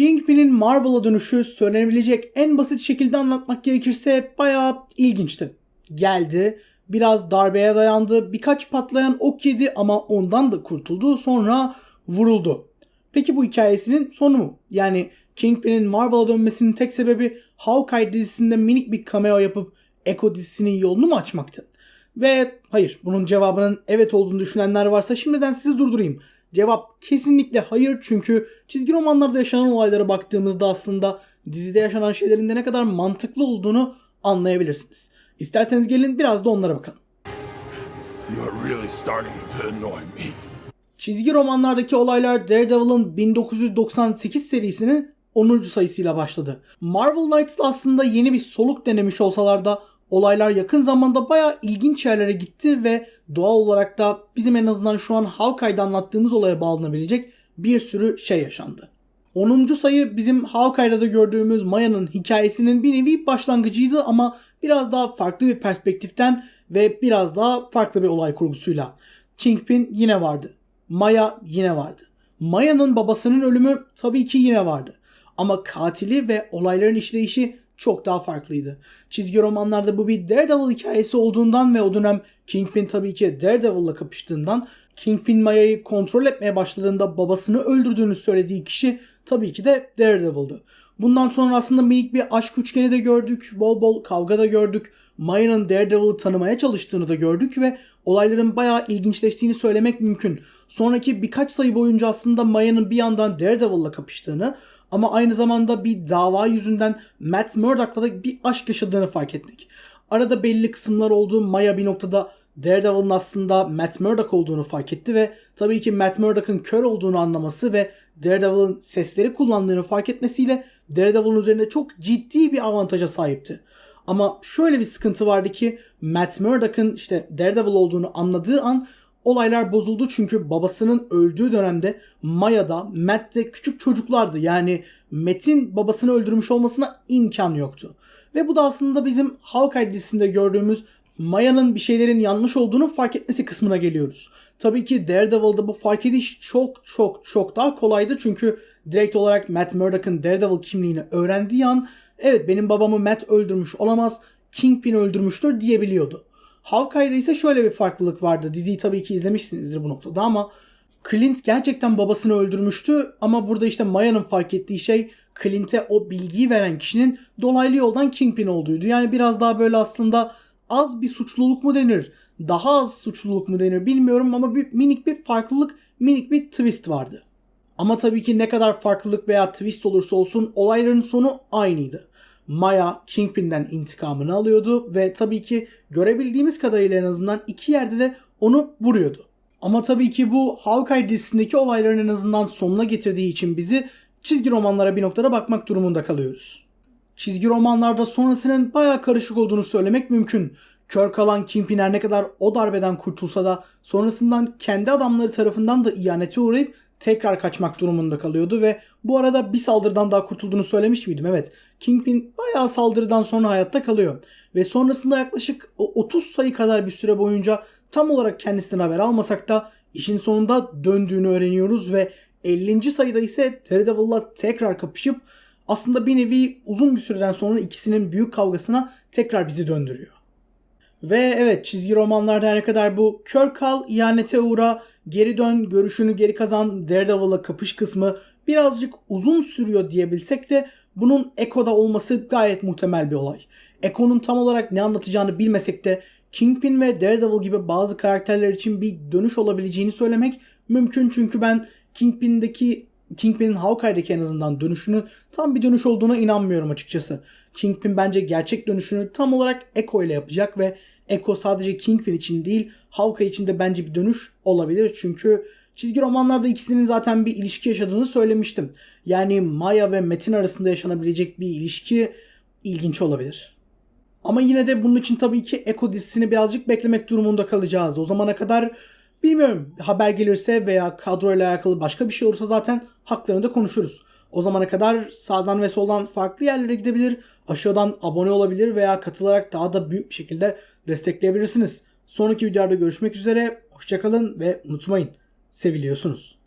Kingpin'in Marvel'a dönüşü söylenebilecek en basit şekilde anlatmak gerekirse bayağı ilginçti. Geldi, biraz darbeye dayandı, birkaç patlayan ok yedi ama ondan da kurtuldu sonra vuruldu. Peki bu hikayesinin sonu mu? Yani Kingpin'in Marvel'a dönmesinin tek sebebi Hawkeye dizisinde minik bir cameo yapıp Echo dizisinin yolunu mu açmaktı? Ve hayır bunun cevabının evet olduğunu düşünenler varsa şimdiden sizi durdurayım. Cevap kesinlikle hayır çünkü çizgi romanlarda yaşanan olaylara baktığımızda aslında dizide yaşanan şeylerin de ne kadar mantıklı olduğunu anlayabilirsiniz. İsterseniz gelin biraz da onlara bakalım. Really. Çizgi romanlardaki olaylar Daredevil'ın 1998 serisinin 10. sayısıyla başladı. Marvel Knights aslında yeni bir soluk denemiş olsalar da olaylar yakın zamanda bayağı ilginç yerlere gitti ve doğal olarak da bizim en azından şu an Hawkeye'da anlattığımız olaya bağlanabilecek bir sürü şey yaşandı. 10. sayı bizim Hawkeye'da da gördüğümüz Maya'nın hikayesinin bir nevi başlangıcıydı ama biraz daha farklı bir perspektiften ve biraz daha farklı bir olay kurgusuyla. Kingpin yine vardı. Maya yine vardı. Maya'nın babasının ölümü tabii ki yine vardı. Ama katili ve olayların işleyişi çok daha farklıydı. Çizgi romanlarda bu bir Daredevil hikayesi olduğundan ve o dönem Kingpin tabii ki Daredevil'la kapıştığından Kingpin Maya'yı kontrol etmeye başladığında babasını öldürdüğünü söylediği kişi tabii ki de Daredevil'dı. Bundan sonra aslında minik bir aşk üçgeni de gördük. Bol bol kavga da gördük. Maya'nın Daredevil'ı tanımaya çalıştığını da gördük ve olayların bayağı ilginçleştiğini söylemek mümkün. Sonraki birkaç sayı boyunca aslında Maya'nın bir yandan Daredevil'la kapıştığını ama aynı zamanda bir dava yüzünden Matt Murdock'la da bir aşk yaşadığını fark ettik. Arada belli kısımlar oldu. Maya bir noktada Daredevil'ın aslında Matt Murdock olduğunu fark etti ve tabii ki Matt Murdock'ın kör olduğunu anlaması ve Daredevil'ın sesleri kullandığını fark etmesiyle Daredevil'ın üzerinde çok ciddi bir avantaja sahipti. Ama şöyle bir sıkıntı vardı ki Matt Murdock'ın işte Daredevil olduğunu anladığı an olaylar bozuldu çünkü babasının öldüğü dönemde Maya'da Matt de küçük çocuklardı. Yani Matt'in babasını öldürmüş olmasına imkan yoktu. Ve bu da aslında bizim Hawkeye dizisinde gördüğümüz Maya'nın bir şeylerin yanlış olduğunu fark etmesi kısmına geliyoruz. Tabii ki Daredevil'da bu fark ediş çok çok çok daha kolaydı çünkü direkt olarak Matt Murdock'ın Daredevil kimliğini öğrendiği an evet benim babamı Matt öldürmüş olamaz Kingpin öldürmüştür diyebiliyordu. Hawkeye'da ise şöyle bir farklılık vardı. Diziyi tabii ki izlemişsinizdir bu noktada ama Clint gerçekten babasını öldürmüştü ama burada işte Maya'nın fark ettiği şey Clint'e o bilgiyi veren kişinin dolaylı yoldan Kingpin olduğuydu. Yani biraz daha böyle aslında az bir suçluluk mu denir, daha az suçluluk mu denir bilmiyorum ama bir minik bir farklılık, minik bir twist vardı. Ama tabii ki ne kadar farklılık veya twist olursa olsun olayların sonu aynıydı. Maya Kingpin'den intikamını alıyordu ve tabii ki görebildiğimiz kadarıyla en azından iki yerde de onu vuruyordu. Ama tabii ki bu Hawkeye dizisindeki olayların en azından sonuna getirdiği için bizi çizgi romanlara bir noktada bakmak durumunda kalıyoruz. Çizgi romanlarda sonrasının bayağı karışık olduğunu söylemek mümkün. Kör kalan Kingpin her ne kadar o darbeden kurtulsa da sonrasından kendi adamları tarafından da ihanete uğrayıp tekrar kaçmak durumunda kalıyordu ve bu arada bir saldırıdan daha kurtulduğunu söylemiş miydim? Evet. Kingpin bayağı saldırıdan sonra hayatta kalıyor. Ve sonrasında yaklaşık o 30 sayı kadar bir süre boyunca tam olarak kendisinden haber almasak da işin sonunda döndüğünü öğreniyoruz ve 50. sayıda ise Daredevil'la tekrar kapışıp aslında bir nevi uzun bir süreden sonra ikisinin büyük kavgasına tekrar bizi döndürüyor. Ve evet çizgi romanlarda her ne kadar bu kör kal, ihanete uğra, geri dön, görüşünü geri kazan, Daredevil'la kapış kısmı birazcık uzun sürüyor diyebilsek de bunun Echo'da olması gayet muhtemel bir olay. Echo'nun tam olarak ne anlatacağını bilmesek de Kingpin ve Daredevil gibi bazı karakterler için bir dönüş olabileceğini söylemek mümkün çünkü ben Kingpin'deki Kingpin'in Hawkeye'deki en azından dönüşünün tam bir dönüş olduğuna inanmıyorum açıkçası. Kingpin bence gerçek dönüşünü tam olarak Echo ile yapacak ve Echo sadece Kingpin için değil Hawkeye için de bence bir dönüş olabilir. Çünkü çizgi romanlarda ikisinin zaten bir ilişki yaşadığını söylemiştim. Yani Maya ve Metin arasında yaşanabilecek bir ilişki ilginç olabilir. Ama yine de bunun için tabii ki Echo dizisini birazcık beklemek durumunda kalacağız. O zamana kadar bilmiyorum haber gelirse veya kadroyla alakalı başka bir şey olursa zaten haklarını da konuşuruz. O zamana kadar sağdan ve soldan farklı yerlere gidebilir, aşağıdan abone olabilir veya katılarak daha da büyük bir şekilde destekleyebilirsiniz. Sonraki videoda görüşmek üzere, hoşçakalın ve unutmayın, seviliyorsunuz.